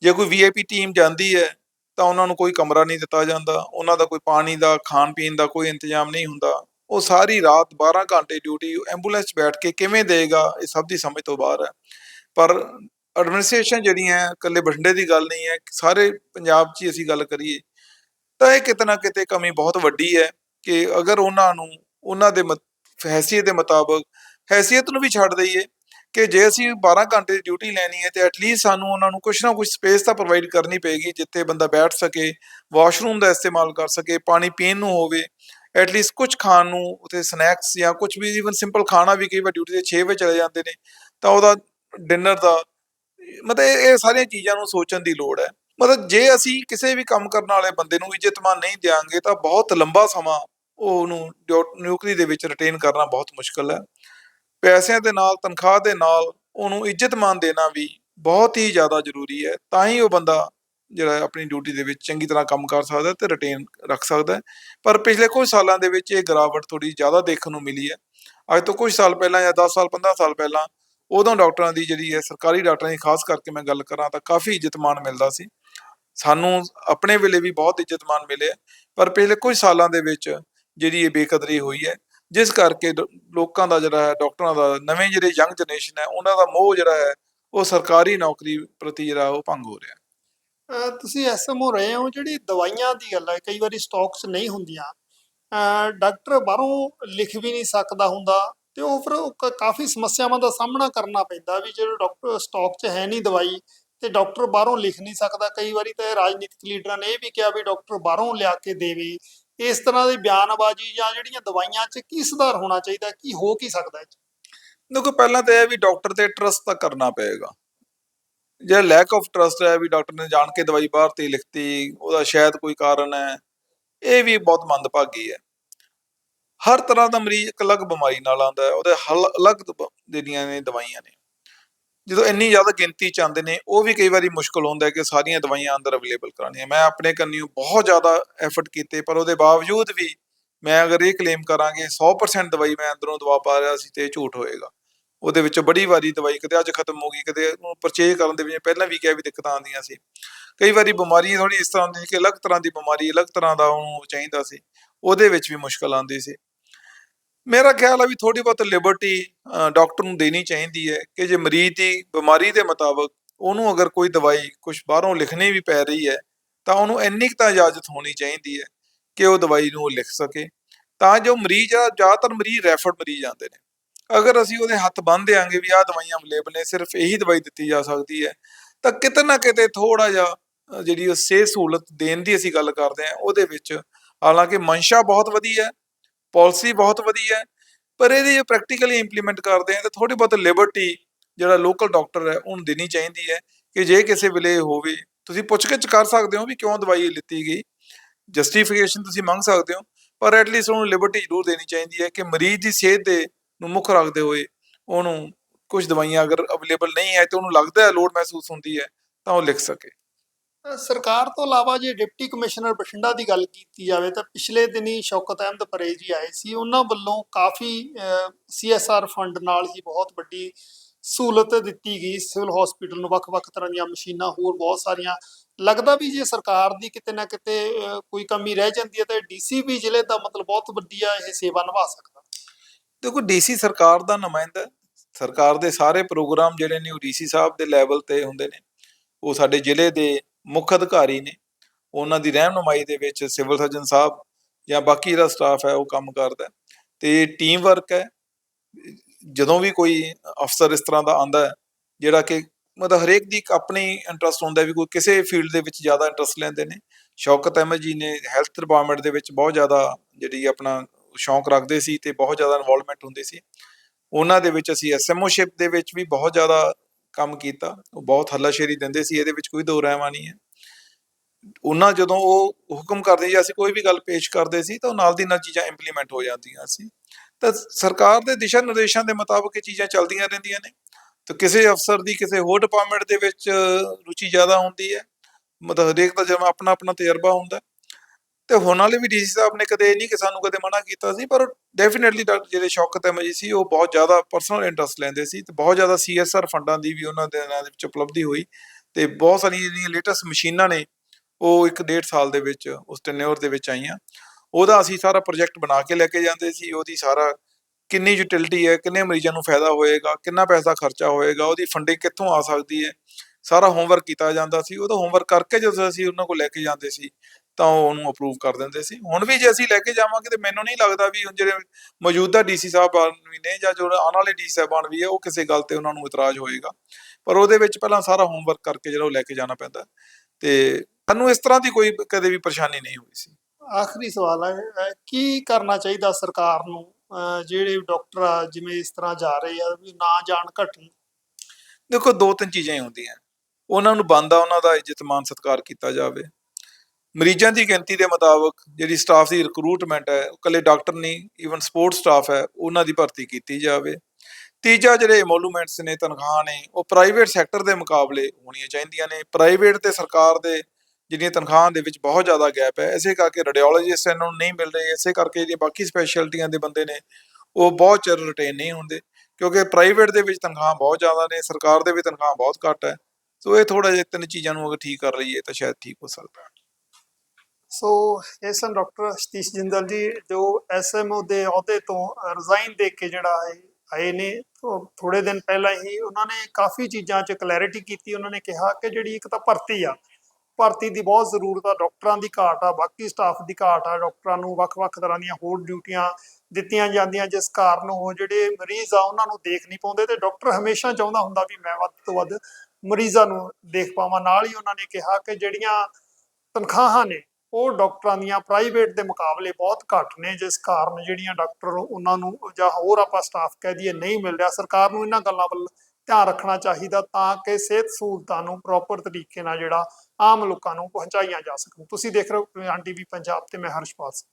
ਜੇ ਕੋਈ ਵੀਆਈਪੀ ਟੀਮ ਜਾਂਦੀ ਹੈ, ਤਾਂ ਉਹਨਾਂ ਨੂੰ ਕੋਈ ਕਮਰਾ ਨਹੀਂ ਦਿੱਤਾ ਜਾਂਦਾ। ਉਹਨਾਂ ਦਾ ਕੋਈ ਪਾਣੀ ਦਾ, ਖਾਣ ਪੀਣ ਦਾ ਕੋਈ ਇੰਤਜ਼ਾਮ ਨਹੀਂ ਹੁੰਦਾ। ਉਹ ਸਾਰੀ ਰਾਤ 12 ਘੰਟੇ ਡਿਊਟੀ ਐਂਬੂਲੈਂਸ ਬੈਠ ਕੇ ਕਿਵੇਂ ਦੇਗਾ, ਇਹ ਸਭ ਦੀ ਸਮਝ ਤੋਂ ਬਾਹਰ ਹੈ। ਪਰ ਐਡਮਿਨਿਸਟ੍ਰੇਸ਼ਨ ਜਿਹੜੀ ਹੈ, ਇਕੱਲੇ ਬਠਿੰਡੇ ਦੀ ਗੱਲ ਨਹੀਂ ਹੈ, ਸਾਰੇ ਪੰਜਾਬ 'ਚ ਹੀ ਅਸੀਂ ਗੱਲ ਕਰੀਏ, ਤਾਂ ਇਹ ਕਿਤੇ ਨਾ ਕਿਤੇ ਕਮੀ ਬਹੁਤ ਵੱਡੀ ਹੈ ਕਿ ਅਗਰ ਉਹਨਾਂ ਨੂੰ, ਉਹਨਾਂ ਦੇ ਮਤ- ਹੈਸੀਅਤ ਦੇ ਮੁਤਾਬਕ, ਹੈਸੀਅਤ ਨੂੰ ਵੀ ਛੱਡ ਦਈਏ ਕਿ ਜੇ ਅਸੀਂ 12 ਘੰਟੇ ਦੀ ਡਿਊਟੀ ਲੈਣੀ ਹੈ ਤੇ ਐਟਲੀਸਟ ਸਾਨੂੰ ਉਹਨਾਂ ਨੂੰ ਕੁਝ ਨਾ ਕੁਝ ਸਪੇਸ ਤਾਂ ਪ੍ਰੋਵਾਈਡ ਕਰਨੀ ਪਏਗੀ, ਜਿੱਥੇ ਬੰਦਾ ਬੈਠ ਸਕੇ ਵਾਸ਼ਰੂਮ ਦਾ ਇਸਤੇਮਾਲ ਕਰ ਸਕੇ, ਪਾਣੀ ਪੀਣ ਨੂੰ ਹੋਵੇ ਐਟਲੀਸਟ ਕੁਝ ਖਾਣ ਨੂੰ, ਉਥੇ ਸਨੈਕਸ ਜਾਂ ਕੁਝ ਵੀ ਈਵਨ ਸਿੰਪਲ ਖਾਣਾ ਵੀ ਕਈ ਵਾਰ ਡਿਊਟੀ ਦੇ 6 ਵਜੇ ਚਲੇ ਜਾਂਦੇ ਨੇ, ਤਾਂ ਉਹਦਾ ਡਿਨਰ ਦਾ ਮਤਲਬ ਇਹ ਸਾਰੀਆਂ ਚੀਜ਼ਾਂ ਨੂੰ ਸੋਚਣ ਦੀ ਲੋੜ ਹੈ। ਮਤਲਬ ਜੇ ਅਸੀਂ ਕਿਸੇ ਵੀ ਕੰਮ ਕਰਨ ਵਾਲੇ ਬੰਦੇ ਨੂੰ ਇੱਜ਼ਤਮਾਨ ਨਹੀਂ ਦਿਆਂਗੇ, ਤਾਂ ਬਹੁਤ ਲੰਬਾ ਸਮਾਂ ਉਹਨੂੰ ਡਿਊ- ਨੌਕਰੀ ਦੇ ਵਿੱਚ ਰਿਟੇਨ ਕਰਨਾ ਬਹੁਤ ਮੁਸ਼ਕਲ ਹੈ। ਪੈਸਿਆਂ ਦੇ ਨਾਲ, ਤਨਖਾਹ ਦੇ ਨਾਲ ਉਹਨੂੰ ਇੱਜ਼ਤਮਾਨ ਦੇਣਾ ਵੀ ਬਹੁਤ ਹੀ ਜ਼ਿਆਦਾ ਜ਼ਰੂਰੀ ਹੈ। ਤਾਂ ਹੀ ਉਹ ਬੰਦਾ ਜਿਹੜਾ ਆਪਣੀ ਡਿਊਟੀ ਦੇ ਵਿੱਚ ਚੰਗੀ ਤਰ੍ਹਾਂ ਕੰਮ ਕਰ ਸਕਦਾ ਹੈ ਤੇ ਰਿਟੇਨ ਰੱਖ ਸਕਦਾ ਪਰ ਪਿਛਲੇ ਕੁਝ ਸਾਲਾਂ ਦੇ ਵਿੱਚ ਇਹ ਗਿਰਾਵਟ ਥੋੜੀ ਜ਼ਿਆਦਾ ਦੇਖਣ ਨੂੰ ਮਿਲੀ ਹੈ। ਅੱਜ ਤੋਂ ਕੁਝ ਸਾਲ ਪਹਿਲਾਂ ਜਾਂ 10 ਸਾਲ 15 ਸਾਲ ਪਹਿਲਾਂ ਉਦੋਂ ਡਾਕਟਰਾਂ ਦੀ ਜਿਹੜੀ ਹੈ ਸਰਕਾਰੀ ਡਾਕਟਰਾਂ ਦੀ ਖਾਸ ਕਰਕੇ ਮੈਂ ਗੱਲ ਕਰਾਂ ਤਾਂ ਕਾਫੀ ਇੱਜ਼ਤਮਾਨ ਮਿਲਦਾ ਸੀ। ਸਾਨੂੰ ਆਪਣੇ ਵੇਲੇ ਵੀ ਬਹੁਤ ਇੱਜ਼ਤਮਾਨ ਮਿਲਿਆ ਪਰ ਪਿਛਲੇ ਕੁਝ ਸਾਲਾਂ ਦੇ ਵਿੱਚ ਜਿਹੜੀ ਇਹ ਬੇਕਦਰੀ ਹੋਈ ਹੈ, ਜਿਸ ਕਰਕੇ ਲੋਕਾਂ ਦਾ ਜਿਹੜਾ ਹੈ, ਡਾਕਟਰਾਂ ਦਾ ਨਵੇਂ ਜਿਹੜੇ ਯੰਗ ਜਨਰੇਸ਼ਨ ਹੈ, ਉਹਨਾਂ ਦਾ ਮੋਹ ਜਿਹੜਾ ਹੈ, ਉਹ ਸਰਕਾਰੀ ਨੌਕਰੀ ਪ੍ਰਤੀ ਜਿਹੜਾ ਉਹ ਭੰਗ ਹੋ ਰਿਹਾ। ਅਹ ਤੁਸੀਂ ਐਸਐਮਓ ਰਹੇ ਹੋ, ਜਿਹੜੀ ਦਵਾਈਆਂ ਦੀ ਗੱਲ ਹੈ, ਕਈ ਵਾਰੀ ਸਟਾਕ ਨਹੀਂ ਹੁੰਦੀਆਂ। ਡਾਕਟਰ ਬਾਹਰੋਂ ਲਿਖ ਵੀ ਨਹੀਂ ਸਕਦਾ ਹੁੰਦਾ ਤੇ ਉਹ ਫਿਰ ਉਹ ਕ- ਕਾਫੀ ਸਮੱਸਿਆਵਾਂ ਦਾ ਸਾਹਮਣਾ ਕਰਨਾ ਪੈਂਦਾ ਵੀ ਜਦੋਂ ਡਾਕਟਰ ਸਟਾਕ 'ਚ ਹੈ ਨਹੀਂ ਦਵਾਈ ਤੇ ਡਾਕਟਰ ਬਾਹਰੋਂ ਲਿਖ ਨਹੀਂ ਸਕਦਾ। ਕਈ ਵਾਰੀ ਤਾਂ ਇਹ ਰਾਜਨੀਤਿਕ ਲੀਡਰਾਂ ਨੇ ਇਹ ਵੀ ਕਿਹਾ ਵੀ ਡਾਕਟਰ ਬਾਹਰੋਂ ਲਿਆ ਕੇ ਦੇਵੇ। ਇਸ ਤਰ੍ਹਾਂ ਦੀ ਬਿਆਨਬਾਜ਼ੀ ਜਾਂ ਜਿਹੜੀਆਂ ਦਵਾਈਆਂ 'ਚ ਕੀ ਸੁਧਾਰ ਹੋਣਾ ਚਾਹੀਦਾ, ਕੀ ਹੋ ਕੀ ਸਕਦਾ ਇਹ 'ਚ? ਦੇਖੋ, ਪਹਿਲਾਂ ਤਾਂ ਇਹ ਹੈ ਵੀ ਡਾਕਟਰ ਤੇ ਟਰਸਟ ਤਾਂ ਕਰਨਾ ਪਏਗਾ। ਜੇ ਲੈਕ ਆਫ ਟਰਸਟ ਹੈ ਵੀ ਡਾਕਟਰ ਨੇ ਜਾਣ ਕੇ ਦਵਾਈ ਬਾਹਰ ਤੇ ਲਿਖਤੀ, ਉਹਦਾ ਸ਼ਾਇਦ ਕੋਈ ਕਾਰਨ ਹੈ। ਇਹ ਵੀ ਬਹੁਤ ਮੰਦਭਾਗੀ ਹੈ। ਹਰ ਤਰ੍ਹਾਂ ਦਾ ਮਰੀਜ਼ ਇੱਕ ਅਲੱਗ ਬਿਮਾਰੀ ਨਾਲ ਆਉਂਦਾ ਹੈ, ਉਹਦੇ ਹਲ, ਅਲੱਗ ਜਿਹੜੀਆਂ ਨੇ ਦਵਾਈਆਂ ਨੇ। ਜਦੋਂ ਇੰਨੀ ਜ਼ਿਆਦਾ ਗਿਣਤੀ ਚ ਆਉਂਦੇ ਨੇ, ਉਹ ਵੀ ਕਈ ਵਾਰੀ ਮੁਸ਼ਕਲ ਹੁੰਦਾ ਕਿ ਸਾਰੀਆਂ ਦਵਾਈਆਂ ਅੰਦਰ ਅਵੇਲੇਬਲ ਕਰਾਉਣੀਆਂ। ਮੈਂ ਆਪਣੇ ਕੰਨਿਓ ਬਹੁਤ ਜ਼ਿਆਦਾ ਐਫਰਟ ਕੀਤੇ, ਪਰ ਉਹਦੇ ਬਾਵਜੂਦ ਵੀ ਮੈਂ ਅਗਰ ਇਹ ਕਲੇਮ ਕਰਾਂਗੇ 100% ਦਵਾਈ ਮੈਂ ਅੰਦਰੋਂ ਦਵਾ ਪਾ ਰਿਹਾ ਸੀ ਤੇ ਝੂਠ ਹੋਏਗਾ। ਉਹਦੇ ਵਿੱਚ ਬੜੀ ਵਾਰੀ ਦਵਾਈ, ਕਦੇ ਅੱਜ ਖਤਮ ਹੋ ਗਈ, ਕਦੇ ਉਹਨੂੰ ਪਰਚੇਜ ਕਰਨ ਦੇ ਵਿੱਚ ਪਹਿਲਾਂ ਵੀ ਕਿਹਾ ਵੀ ਦਿੱਕਤਾਂ ਆਉਂਦੀਆਂ ਸੀ। ਕਈ ਵਾਰੀ ਬਿਮਾਰੀ ਥੋੜੀ ਇਸ ਤਰ੍ਹਾਂ ਦੀ ਕਿ ਅਲੱਗ ਤਰ੍ਹਾਂ ਦੀ ਬਿਮਾਰੀ, ਅਲੱਗ ਤਰ੍ਹਾਂ ਦਾ ਉਹਨੂੰ ਚਾਹੀਦਾ ਸੀ। ਉਹਦੇ ਵਿੱਚ ਵੀ ਮੁਸ਼ਕਲ ਆਉਂਦੀ ਸੀ। ਮੇਰਾ ਖਿਆਲ ਹੈ ਵੀ ਥੋੜੀ ਬਹੁਤ ਲਿਬਰਟੀ ਡਾਕਟਰ ਨੂੰ ਦੇਣੀ ਚਾਹੀਦੀ ਹੈ ਕਿ ਜੇ ਮਰੀਜ਼ ਦੀ ਬਿਮਾਰੀ ਦੇ ਮੁਤਾਬਕ ਉਹਨੂੰ ਅਗਰ ਕੋਈ ਦਵਾਈ ਕੁਝ ਬਾਹਰੋਂ ਲਿਖਣੀ ਵੀ ਪੈ ਰਹੀ ਹੈ, ਤਾਂ ਉਹਨੂੰ ਇੰਨੀ ਕੁ ਤਾਂ ਇਜਾਜ਼ਤ ਹੋਣੀ ਚਾਹੀਦੀ ਹੈ ਕਿ ਉਹ ਦਵਾਈ ਨੂੰ ਉਹ ਲਿਖ ਸਕੇ। ਤਾਂ ਜੋ ਮਰੀਜ਼ ਆ, ਜ਼ਿਆਦਾਤਰ ਮਰੀਜ਼ ਰੈਫਰਡ ਮਰੀਜ਼ ਆਉਂਦੇ ਨੇ। ਅਗਰ ਅਸੀਂ ਉਹਦੇ ਹੱਥ ਬੰਨ੍ਹ ਦਿਆਂਗੇ ਵੀ ਆਹ ਦਵਾਈਆਂ ਅਵੇਲੇਬਲ ਨੇ, ਸਿਰਫ ਇਹੀ ਦਵਾਈ ਦਿੱਤੀ ਜਾ ਸਕਦੀ ਹੈ, ਤਾਂ ਕਿਤੇ ਨਾ ਕਿਤੇ ਥੋੜਾ ਜਿਹਾ ਜਿਹੜੀ ਉਹ ਸਿਹਤ ਸਹੂਲਤ ਦੇਣ ਦੀ ਅਸੀਂ ਗੱਲ ਕਰਦੇ ਹਾਂ, ਉਹਦੇ ਵਿੱਚ ਹਾਲਾਂਕਿ ਮਨਸ਼ਾ ਬਹੁਤ ਵਧੀਆ ਹੈ ਪਾਲਿਸੀ ਬਹੁਤ ਵਧੀਆ ਹੈ, ਪਰ ਇਹਦੀ ਜੇ ਪ੍ਰੈਕਟੀਕਲੀ ਇੰਪਲੀਮੈਂਟ ਕਰਦੇ ਹਾਂ ਤਾਂ ਥੋੜੀ ਬਹੁਤ ਲਿਬਰਟੀ ਜਿਹੜਾ ਲੋਕਲ ਡਾਕਟਰ ਹੈ, ਉਹਨੂੰ ਦੇਣੀ ਚਾਹੀਦੀ ਹੈ ਕਿ ਜੇ ਕਿਸੇ ਵੇਲੇ ਹੋਵੇ, ਤੁਸੀਂ ਪੁੱਛ ਕੇ ਕਰ ਸਕਦੇ ਹੋ ਵੀ ਕਿਉਂ ਦਵਾਈ ਲਿੱਤੀ ਗਈ ਜਸਟੀਫਿਕੇਸ਼ਨ ਤੁਸੀਂ ਮੰਗ ਸਕਦੇ ਹੋ, ਪਰ ਐਟਲੀਸਟ ਉਹਨੂੰ ਲਿਬਰਟੀ ਜ਼ਰੂਰ ਦੇਣੀ ਚਾਹੀਦੀ ਹੈ ਕਿ ਮਰੀਜ਼ ਦੀ ਸਿਹਤ ਦੇ ਨੂੰ ਮੁੱਖ ਰੱਖਦੇ ਹੋਏ ਉਹਨੂੰ ਕੁਝ ਦਵਾਈਆਂ ਅਗਰ ਅਵੇਲੇਬਲ ਨਹੀਂ ਹੈ ਤੇ ਉਹਨੂੰ ਲੱਗਦਾ ਹੈ, ਲੋੜ ਮਹਿਸੂਸ ਹੁੰਦੀ ਹੈ, ਤਾਂ ਉਹ ਲਿਖ ਸਕੇ। ਸਰਕਾਰ ਤੋਂ ਇਲਾਵਾ ਜੇ ਡਿਪਟੀ ਕਮਿਸ਼ਨਰ ਬਠਿੰਡਾ ਦੀ ਗੱਲ ਕੀਤੀ ਜਾਵੇ ਤਾਂ ਪਿਛਲੇ ਦਿਨੀ ਸ਼ੌਕਤ ਅਹਿਮਦ ਪਰੇਜ ਜੀ ਆਏ ਸੀ। ਉਹਨਾਂ ਵੱਲੋਂ ਕਾਫੀ ਸੀਐਸਆਰ ਫੰਡ ਨਾਲ ਹੀ ਬਹੁਤ ਵੱਡੀ ਸਹੂਲਤ ਦਿੱਤੀ ਗਈ। ਸਿਵਲ ਹਸਪੀਟਲ ਨੂੰ ਵੱਖ-ਵੱਖ ਤਰ੍ਹਾਂ ਦੀਆਂ ਮਸ਼ੀਨਾਂ, ਹੋਰ ਬਹੁਤ ਸਾਰੀਆਂ। ਲੱਗਦਾ ਵੀ ਜੇ ਸਰਕਾਰ ਦੀ ਕਿਤੇ ਨਾ ਕਿਤੇ ਕੋਈ ਕਮੀ ਰਹਿ ਜਾਂਦੀ ਹੈ ਤਾਂ ਡੀਸੀਪੀ ਜ਼ਿਲ੍ਹੇ ਦਾ ਮਤਲਬ ਬਹੁਤ ਵਧੀਆ ਇਹ ਸੇਵਾ ਨਿਭਾ ਸਕਦਾ। ਦੇਖੋ ਡੀਸੀ ਸਰਕਾਰ ਦਾ ਨੁਮਾਇੰਦਾ ਸਰਕਾਰ ਦੇ ਸਾਰੇ ਪ੍ਰੋਗਰਾਮ ਜਿਹੜੇ ਨੇ ਉਹ ਡੀਸੀ ਸਾਹਿਬ ਦੇ ਲੈਵਲ ਤੇ ਹੁੰਦੇ ਨੇ। ਉਹ ਸਾਡੇ ਜ਼ਿਲ੍ਹੇ ਦੇ ਮੁੱਖ ਅਧਿਕਾਰੀ ਨੇ ਉਹਨਾਂ ਦੀ ਰਹਿਨੁਮਾਈ ਦੇ ਵਿੱਚ ਸਿਵਲ ਸਰਜਨ ਸਾਹਿਬ ਜਾਂ ਬਾਕੀ ਜਿਹੜਾ ਸਟਾਫ ਹੈ ਉਹ ਕੰਮ ਕਰਦਾ ਹੈ ਤੇ ਟੀਮ ਵਰਕ ਹੈ। ਜਦੋਂ ਵੀ ਕੋਈ ਅਫਸਰ ਇਸ ਤਰ੍ਹਾਂ ਦਾ ਆਂਦਾ ਹੈ, ਜਿਹੜਾ ਕਿ ਮਤਲਬ ਹਰੇਕ ਦੀ ਇੱਕ ਆਪਣੀ ਇੰਟਰਸਟ ਹੁੰਦਾ ਵੀ ਕੋਈ ਕਿਸੇ ਫੀਲਡ ਦੇ ਵਿੱਚ ਜ਼ਿਆਦਾ ਇੰਟਰਸਟ ਲੈਂਦੇ ਨੇ। ਸ਼ੌਕਤ ਅਹਿਮਦ ਜੀ ਨੇ ਹੈਲਥ ਡਿਪਾਰਟਮੈਂਟ ਦੇ ਵਿੱਚ ਬਹੁਤ ਜ਼ਿਆਦਾ ਜਿਹੜੀ ਆਪਣਾ ਸ਼ੌਂਕ ਰੱਖਦੇ ਸੀ ਤੇ ਬਹੁਤ ਜ਼ਿਆਦਾ ਇਨਵੋਲਵਮੈਂਟ ਹੁੰਦੀ ਸੀ। ਉਹਨਾਂ ਦੇ ਵਿੱਚ ਅਸੀਂ ਐਸਐਮਓਸ਼ਿਪ ਦੇ ਵਿੱਚ ਵੀ ਬਹੁਤ ਜ਼ਿਆਦਾ ਕੰਮ ਕੀਤਾ, ਉਹ ਬਹੁਤ ਹੱਲਾਸ਼ੇਰੀ ਦਿੰਦੇ ਸੀ, ਇਹਦੇ ਵਿੱਚ ਕੋਈ ਦੋ ਰਹਿਮਾ ਨਹੀਂ ਹੈ। ਉਹਨਾਂ ਜਦੋਂ ਉਹ ਹੁਕਮ ਕਰਦੇ ਜਾਂ ਅਸੀਂ ਕੋਈ ਵੀ ਗੱਲ ਪੇਸ਼ ਕਰਦੇ ਸੀ, ਤਾਂ ਉਹ ਨਾਲ ਦੀ ਨਾਲ ਚੀਜ਼ਾਂ ਇੰਪਲੀਮੈਂਟ ਹੋ ਜਾਂਦੀਆਂ ਸੀ। ਤਾਂ ਸਰਕਾਰ ਦੇ ਦਿਸ਼ਾ ਨਿਰਦੇਸ਼ਾਂ ਦੇ ਮੁਤਾਬਕ ਇਹ ਚੀਜ਼ਾਂ ਚੱਲਦੀਆਂ ਰਹਿੰਦੀਆਂ ਨੇ। ਤਾਂ ਕਿਸੇ ਅਫਸਰ ਦੀ ਕਿਸੇ ਹੋਰ ਡਿਪਾਰਟਮੈਂਟ ਦੇ ਵਿੱਚ ਰੁਚੀ ਜ਼ਿਆਦਾ ਹੁੰਦੀ ਹੈ। ਮਤਲਬ ਹਰੇਕ ਦਾ ਜਿਵੇਂ ਆਪਣਾ ਆਪਣਾ ਤਜਰਬਾ ਹੁੰਦਾ ਤੇ ਹੁਣ ਵਾਲੇ ਵੀ ਡੀਸੀ ਸਾਹਿਬ ਨੇ ਕਦੇ ਇਹ ਨਹੀਂ ਕਿ ਸਾਨੂੰ ਕਦੇ ਮਨਾ ਕੀਤਾ ਸੀ, ਪਰ ਡੈਫੀਨਿਟਲੀ ਜਿਹੜੇ ਸ਼ੌਕਤ ਅਹਿਮਦ ਜੀ ਸੀ, ਉਹ ਬਹੁਤ ਜ਼ਿਆਦਾ ਪਰਸਨਲ ਇੰਟਰਸਟ ਲੈਂਦੇ ਸੀ ਤੇ ਬਹੁਤ ਜ਼ਿਆਦਾ ਸੀਐਸਆਰ ਫੰਡਾਂ ਦੀ ਵੀ ਉਹਨਾਂ ਦੇ ਨਾਲ ਵਿੱਚ ਉਪਲਬਧੀ ਹੋਈ ਤੇ ਬਹੁਤ ਸਾਰੀਆਂ ਜਿਹੜੀਆਂ ਲੇਟੈਸਟ ਮਸ਼ੀਨਾਂ ਨੇ, ਉਹ ਇੱਕ ਡੇਢ ਸਾਲ ਦੇ ਵਿੱਚ ਉਸ ਟੈਨਿਓਰ ਦੇ ਵਿੱਚ ਆਈਆਂ। ਉਹਦਾ ਅਸੀਂ ਸਾਰਾ ਪ੍ਰੋਜੈਕਟ ਬਣਾ ਕੇ ਲੈ ਕੇ ਜਾਂਦੇ ਸੀ, ਉਹਦੀ ਸਾਰਾ ਕਿੰਨੀ ਯੂਟਿਲਿਟੀ ਹੈ, ਕਿੰਨੇ ਮਰੀਜ਼ਾਂ ਨੂੰ ਫਾਇਦਾ ਹੋਏਗਾ, ਕਿੰਨਾ ਪੈਸਾ ਖਰਚਾ ਹੋਏਗਾ, ਉਹਦੀ ਫੰਡਿੰਗ ਕਿੱਥੋਂ ਆ ਸਕਦੀ ਹੈ। ਸਾਰਾ ਹੋਮਵਰਕ ਕੀਤਾ ਜਾਂਦਾ ਸੀ, ਉਹਦਾ ਹੋਮਵਰਕ ਕਰਕੇ ਜਦੋਂ ਅਸੀਂ ਉਹਨਾਂ ਕੋਲ ਲੈ ਕੇ ਜਾਂਦੇ ਸੀ ਤਾਂ ਉਹ ਉਹਨੂੰ ਅਪਰੂਵ ਕਰ ਦਿੰਦੇ ਸੀ। ਹੁਣ ਵੀ ਜੇ ਅਸੀਂ ਲੈ ਕੇ ਜਾਵਾਂਗੇ ਤੇ ਮੈਨੂੰ ਨਹੀਂ ਲੱਗਦਾ ਵੀ ਹੁਣ ਜਿਹੜੇ ਮੌਜੂਦਾ ਡੀਸੀ ਸਾਹਿਬਾਨ ਵੀ ਨੇ ਜਾਂ ਜੋ ਆਉਣ ਵਾਲੇ ਡੀਸੀ ਸਾਹਿਬਾਨ ਵੀ ਹੈ ਉਹ ਕਿਸੇ ਗੱਲ ਤੇ ਉਹਨਾਂ ਨੂੰ ਇਤਰਾਜ਼ ਹੋਏਗਾ। ਪਰ ਉਹਦੇ ਵਿੱਚ ਪਹਿਲਾਂ ਸਾਰਾ ਹੋਮਵਰਕ ਕਰਕੇ ਜਿਹੜਾ ਉਹ ਲੈ ਕੇ ਜਾਣਾ ਪੈਂਦਾ। ਤੇ ਸਾਨੂੰ ਇਸ ਤਰ੍ਹਾਂ ਦੀ ਕੋਈ ਕਦੇ ਵੀ ਪਰੇਸ਼ਾਨੀ ਨਹੀਂ ਹੋਈ ਸੀ। ਆਖਰੀ ਸਵਾਲ ਹੈ ਕੀ ਕਰਨਾ ਚਾਹੀਦਾ ਸਰਕਾਰ ਨੂੰ? ਜਿਹੜੇ ਡਾਕਟਰ ਆ ਜਿਵੇਂ ਇਸ ਤਰ੍ਹਾਂ ਜਾ ਰਹੇ ਆ ਵੀ ਨਾ ਜਾਣ ਘਟਣ। ਦੇਖੋ ਦੋ ਤਿੰਨ ਚੀਜ਼ਾਂ ਹੀ ਹੁੰਦੀਆਂ। ਉਹਨਾਂ ਨੂੰ ਬੰਦਾ ਉਹਨਾਂ ਦਾ ਇੱਜ਼ਤ ਮਾਨ ਸਤਿਕਾਰ ਕੀਤਾ ਜਾਵੇ। ਮਰੀਜ਼ਾਂ ਦੀ ਗਿਣਤੀ ਦੇ ਮੁਤਾਬਕ ਜਿਹੜੀ ਸਟਾਫ ਦੀ ਰਿਕਰੂਟਮੈਂਟ ਹੈ, ਉਹ ਇਕੱਲੇ ਡਾਕਟਰ ਨਹੀਂ ਈਵਨ ਸਪੋਰਟ ਸਟਾਫ ਹੈ, ਉਹਨਾਂ ਦੀ ਭਰਤੀ ਕੀਤੀ ਜਾਵੇ। ਤੀਜਾ ਜਿਹੜੇ ਇਮੋਲੂਮੈਂਟਸ ਨੇ, ਤਨਖਾਹ ਨੇ, ਉਹ ਪ੍ਰਾਈਵੇਟ ਸੈਕਟਰ ਦੇ ਮੁਕਾਬਲੇ ਹੋਣੀਆਂ ਚਾਹੀਦੀਆਂ ਨੇ। ਪ੍ਰਾਈਵੇਟ ਤੇ ਸਰਕਾਰ ਦੇ ਜਿਹੜੀਆਂ ਤਨਖਾਹਾਂ ਦੇ ਵਿੱਚ ਬਹੁਤ ਜ਼ਿਆਦਾ ਗੈਪ ਹੈ, ਇਸੇ ਕਰਕੇ ਰੇਡੀਓਲੋਜਿਸਟ ਇਹਨਾਂ ਨੂੰ ਨਹੀਂ ਮਿਲ ਰਹੇ, ਇਸੇ ਕਰਕੇ ਜਿਹੜੀਆਂ ਬਾਕੀ ਸਪੈਸ਼ਲਟੀਆਂ ਦੇ ਬੰਦੇ ਨੇ, ਉਹ ਬਹੁਤ ਚਿਰ ਰਿਟੇਨ ਨਹੀਂ ਹੁੰਦੇ, ਕਿਉਂਕਿ ਪ੍ਰਾਈਵੇਟ ਦੇ ਵਿੱਚ ਤਨਖਾਹ ਬਹੁਤ ਜ਼ਿਆਦਾ ਨੇ, ਸਰਕਾਰ ਦੇ ਵਿੱਚ ਤਨਖਾਹ ਬਹੁਤ ਘੱਟ ਹੈ। ਸੋ ਇਹ ਥੋੜਾ ਜਿਹਾ ਤਿੰਨ ਚੀਜ਼ਾਂ ਨੂੰ ਅਗਰ ਠੀਕ ਕਰ ਲਈਏ, ਤਾਂ ਸ਼ਾਇਦ ਠੀਕ ਹੋ ਸਕਦਾ। ਹੈ ਸੋ ਇਹ ਸਨ ਡਾਕਟਰ ਸਤੀਸ਼ ਜਿੰਦਲ ਜੀ, ਜੋ ਐਸਐਮਓ ਦੇ ਅਹੁਦੇ ਤੋਂ ਰਿਜ਼ਾਈਨ ਦੇ ਕੇ ਜਿਹੜਾ ਹੈ ਆਏ ਨੇ ਥੋੜੇ ਦਿਨ ਪਹਿਲਾਂ ਹੀ ਉਹਨਾਂ ਨੇ ਕਾਫੀ ਚੀਜ਼ਾਂ 'ਚ ਕਲੈਰਿਟੀ ਕੀਤੀ, ਉਹਨਾਂ ਨੇ ਕਿਹਾ ਕਿ ਜਿਹੜੀ ਇੱਕ ਤਾਂ ਭਰਤੀ ਆ, ਭਰਤੀ ਦੀ ਬਹੁਤ ਜ਼ਰੂਰਤ ਆ, ਡਾਕਟਰਾਂ ਦੀ ਘਾਟ ਆ, ਬਾਕੀ ਸਟਾਫ ਦੀ ਘਾਟ ਆ, ਡਾਕਟਰਾਂ ਨੂੰ ਵੱਖ-ਵੱਖ ਤਰ੍ਹਾਂ ਦੀਆਂ ਹੋਰ ਡਿਊਟੀਆਂ ਦਿੱਤੀਆਂ ਜਾਂਦੀਆਂ, ਜਿਸ ਕਾਰਨ ਉਹ ਜਿਹੜੇ ਮਰੀਜ਼ ਆ, ਉਹਨਾਂ ਨੂੰ ਦੇਖ ਨਹੀਂ ਪਾਉਂਦੇ ਤੇ ਡਾਕਟਰ ਹਮੇਸ਼ਾ ਚਾਹੁੰਦਾ ਹੁੰਦਾ ਵੀ ਮੈਂ ਵੱਧ ਤੋਂ ਵੱਧ ਮਰੀਜ਼ਾਂ ਨੂੰ ਦੇਖ ਪਾਵਾਂ। ਨਾਲ ਹੀ ਉਹਨਾਂ ਨੇ ਕਿਹਾ ਕਿ ਜਿਹੜੀਆਂ ਤਨਖਾਹਾਂ ਨੇ ਉਹ ਡਾਕਟਰਾਂ ਦੀਆਂ ਪ੍ਰਾਈਵੇਟ ਦੇ ਮੁਕਾਬਲੇ ਬਹੁਤ ਘੱਟ ਨੇ, ਜਿਸ ਕਾਰਨ ਜਿਹੜੀਆਂ ਡਾਕਟਰ ਉਹਨਾਂ ਨੂੰ ਜਾਂ ਹੋਰ ਆਪਾਂ ਸਟਾਫ ਕਹਿ ਦਈਏ ਨਹੀਂ ਮਿਲ ਰਿਹਾ, ਸਰਕਾਰ ਨੂੰ ਇਹਨਾਂ ਗੱਲਾਂ ਵੱਲ ਧਿਆਨ ਰੱਖਣਾ ਚਾਹੀਦਾ ਤਾਂ ਕਿ ਸਿਹਤ ਸਹੂਲਤਾਂ ਨੂੰ ਪ੍ਰੋਪਰ ਤਰੀਕੇ ਨਾਲ ਜਿਹੜਾ ਆਮ ਲੋਕਾਂ ਨੂੰ ਪਹੁੰਚਾਈਆਂ ਜਾ ਸਕਣ। ਤੁਸੀਂ ਦੇਖ ਰਹੇ ਹੋ ਕਲਿਆਣ ਟੀਵੀ ਪੰਜਾਬ ਤੇ ਮੈਂ ਹਰਸ਼ਪਾਲ ਸਿੰਘ।